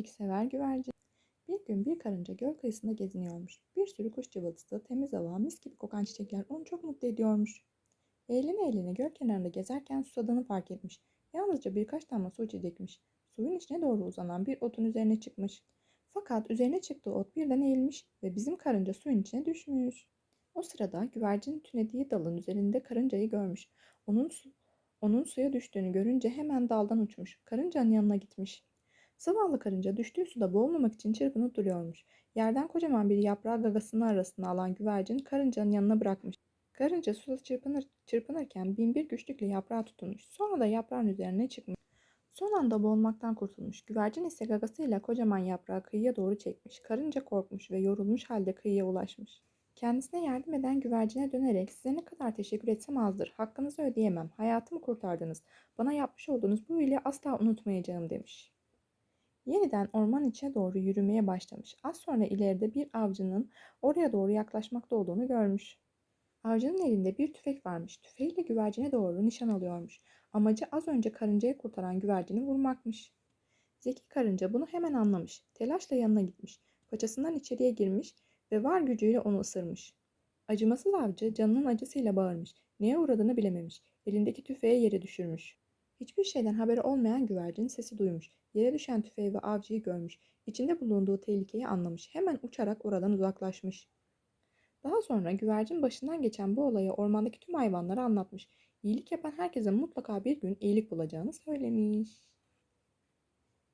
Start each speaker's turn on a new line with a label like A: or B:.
A: İyiliksever güvercin. Bir gün bir karınca göl kıyısında geziniyormuş. Bir sürü kuş cıvıltısı, temiz hava, mis gibi kokan çiçekler onu çok mutlu ediyormuş. Eğlene eğlene göl kenarında gezerken susadığını fark etmiş. Yalnızca birkaç damla su içecekmiş. Suyun içine doğru uzanan bir otun üzerine çıkmış. Fakat üzerine çıktığı ot birden eğilmiş ve bizim karınca suyun içine düşmüş. O sırada güvercin tünediği dalın üzerinde karıncayı görmüş. Onun su, onun suya düştüğünü görünce hemen daldan uçmuş. Karıncanın yanına gitmiş. Zavallı karınca düştüğü suda boğulmamak için çırpınıp duruyormuş. Yerden kocaman bir yaprağı gagasının arasına alan güvercin karıncanın yanına bırakmış. Karınca suda çırpınır, çırpınırken binbir güçlükle yaprağa tutunmuş. Sonra da yaprağın üzerine çıkmış. Son anda boğulmaktan kurtulmuş. Güvercin ise gagasıyla kocaman yaprağı kıyıya doğru çekmiş. Karınca korkmuş ve yorulmuş halde kıyıya ulaşmış. Kendisine yardım eden güvercine dönerek size ne kadar teşekkür etsem azdır. Hakkınızı ödeyemem. Hayatımı kurtardınız. Bana yapmış olduğunuz bu iyiliği asla unutmayacağım demiş. Yeniden orman içe doğru yürümeye başlamış. Az sonra ileride bir avcının oraya doğru yaklaşmakta olduğunu görmüş. Avcının elinde bir tüfek varmış. Tüfeğiyle güvercine doğru nişan alıyormuş. Amacı az önce karıncayı kurtaran güvercini vurmakmış. Zeki karınca bunu hemen anlamış. Telaşla yanına gitmiş. Paçasından içeriye girmiş ve var gücüyle onu ısırmış. Acımasız avcı canının acısıyla bağırmış. Neye uğradığını bilememiş. Elindeki tüfeği yere düşürmüş. Hiçbir şeyden haberi olmayan güvercin sesi duymuş. Yere düşen tüfeği ve avcıyı görmüş. İçinde bulunduğu tehlikeyi anlamış. Hemen uçarak oradan uzaklaşmış. Daha sonra güvercin başından geçen bu olayı ormandaki tüm hayvanlara anlatmış. İyilik yapan herkese mutlaka bir gün iyilik bulacağını söylemiş.